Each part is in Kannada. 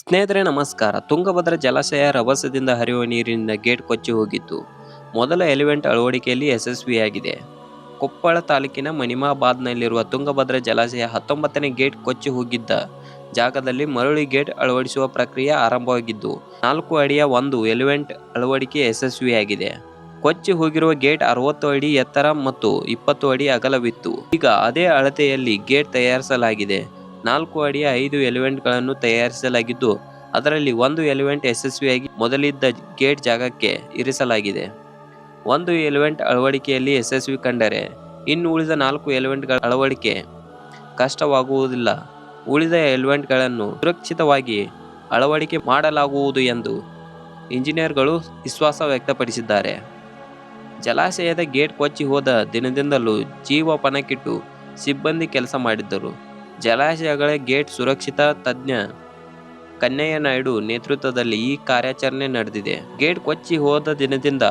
ಸ್ನೇಹಿತರೆ, ನಮಸ್ಕಾರ. ತುಂಗಭದ್ರ ಜಲಾಶಯ ರಭಸದಿಂದ ಹರಿಯುವ ನೀರಿನಿಂದ ಗೇಟ್ ಕೊಚ್ಚಿ ಹೋಗಿತ್ತು. ಮೊದಲ ಎಲಿವೆಂಟ್ ಅಳವಡಿಕೆಯಲ್ಲಿ ಯಶಸ್ವಿಯಾಗಿದೆ. ಕೊಪ್ಪಳ ತಾಲೂಕಿನ ಮನಿಮಾಬಾದ್ನಲ್ಲಿರುವ ತುಂಗಭದ್ರಾ ಜಲಾಶಯ ಹತ್ತೊಂಬತ್ತನೇ ಗೇಟ್ ಕೊಚ್ಚಿ ಹೋಗಿದ್ದ ಜಾಗದಲ್ಲಿ ಮರಳಿ ಗೇಟ್ ಅಳವಡಿಸುವ ಪ್ರಕ್ರಿಯೆ ಆರಂಭವಾಗಿದ್ದು, ನಾಲ್ಕು ಅಡಿಯ ಒಂದು ಎಲಿವೆಂಟ್ ಅಳವಡಿಕೆ ಯಶಸ್ವಿಯಾಗಿದೆ. ಕೊಚ್ಚಿ ಹೋಗಿರುವ ಗೇಟ್ ಅರವತ್ತು ಅಡಿ ಎತ್ತರ ಮತ್ತು ಇಪ್ಪತ್ತು ಅಡಿ ಅಗಲವಿತ್ತು. ಈಗ ಅದೇ ಅಳತೆಯಲ್ಲಿ ಗೇಟ್ ತಯಾರಿಸಲಾಗಿದೆ. ನಾಲ್ಕು ಅಡಿಯ ಐದು ಎಲಿಮೆಂಟ್ಗಳನ್ನು ತಯಾರಿಸಲಾಗಿದ್ದು, ಅದರಲ್ಲಿ ಒಂದು ಎಲಿವೆಂಟ್ ಯಶಸ್ವಿಯಾಗಿ ಮೊದಲಿದ್ದ ಗೇಟ್ ಜಾಗಕ್ಕೆ ಇರಿಸಲಾಗಿದೆ. ಒಂದು ಎಲಿವೆಂಟ್ ಅಳವಡಿಕೆಯಲ್ಲಿ ಯಶಸ್ವಿ ಕಂಡರೆ, ಇನ್ನು ಉಳಿದ ನಾಲ್ಕು ಎಲಿವೆಂಟ್ಗಳ ಅಳವಡಿಕೆ ಕಷ್ಟವಾಗುವುದಿಲ್ಲ. ಉಳಿದ ಎಲಿಮೆಂಟ್ಗಳನ್ನು ಸುರಕ್ಷಿತವಾಗಿ ಅಳವಡಿಕೆ ಮಾಡಲಾಗುವುದು ಎಂದು ಇಂಜಿನಿಯರ್ಗಳು ವಿಶ್ವಾಸ ವ್ಯಕ್ತಪಡಿಸಿದ್ದಾರೆ. ಜಲಾಶಯದ ಗೇಟ್ ಕೊಚ್ಚಿ ಹೋದ ದಿನದಿಂದಲೂ ಜೀವ ಪಣಕ್ಕಿಟ್ಟು ಸಿಬ್ಬಂದಿ ಕೆಲಸ ಮಾಡಿದ್ದರು. ಜಲಾಶಯಗಳ ಗೇಟ್ ಸುರಕ್ಷಿತ ತಜ್ಞ ಕನ್ನಯ್ಯ ನಾಯ್ಡು ನೇತೃತ್ವದಲ್ಲಿ ಈ ಕಾರ್ಯಾಚರಣೆ ನಡೆದಿದೆ. ಗೇಟ್ ಕೊಚ್ಚಿ ಹೋದ ದಿನದಿಂದ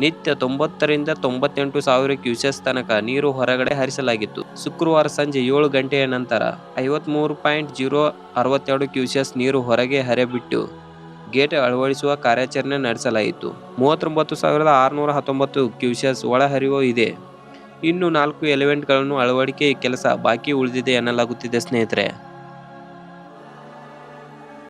ನಿತ್ಯ ತೊಂಬತ್ತರಿಂದ ತೊಂಬತ್ತೆಂಟು ಸಾವಿರ ಕ್ಯೂಸೆಸ್ ತನಕ ನೀರು ಹೊರಗಡೆ ಹರಿಸಲಾಗಿತ್ತು. ಶುಕ್ರವಾರ ಸಂಜೆ ಏಳು ಗಂಟೆಯ ನಂತರ ಐವತ್ಮೂರು ಪಾಯಿಂಟ್ ಜೀರೋ ಅರವತ್ತೆರಡು ಕ್ಯೂಸೆಸ್ ನೀರು ಹೊರಗೆ ಹರಿಬಿಟ್ಟು ಗೇಟ್ ಅಳವಡಿಸುವ ಕಾರ್ಯಾಚರಣೆ ನಡೆಸಲಾಯಿತು. ಮೂವತ್ತೊಂಬತ್ತು ಸಾವಿರದ ಆರುನೂರ ಹತ್ತೊಂಬತ್ತು ಕ್ಯೂಸೆಸ್ ಒಳಹರಿವು ಇದೆ. ಇನ್ನು ನಾಲ್ಕು ಎಲಿಮೆಂಟ್ಗಳನ್ನು ಅಳವಡಿಕೆ ಕೆಲಸ ಬಾಕಿ ಉಳಿದಿದೆ ಎನ್ನಲಾಗುತ್ತಿದೆ ಸ್ನೇಹಿತರೆ.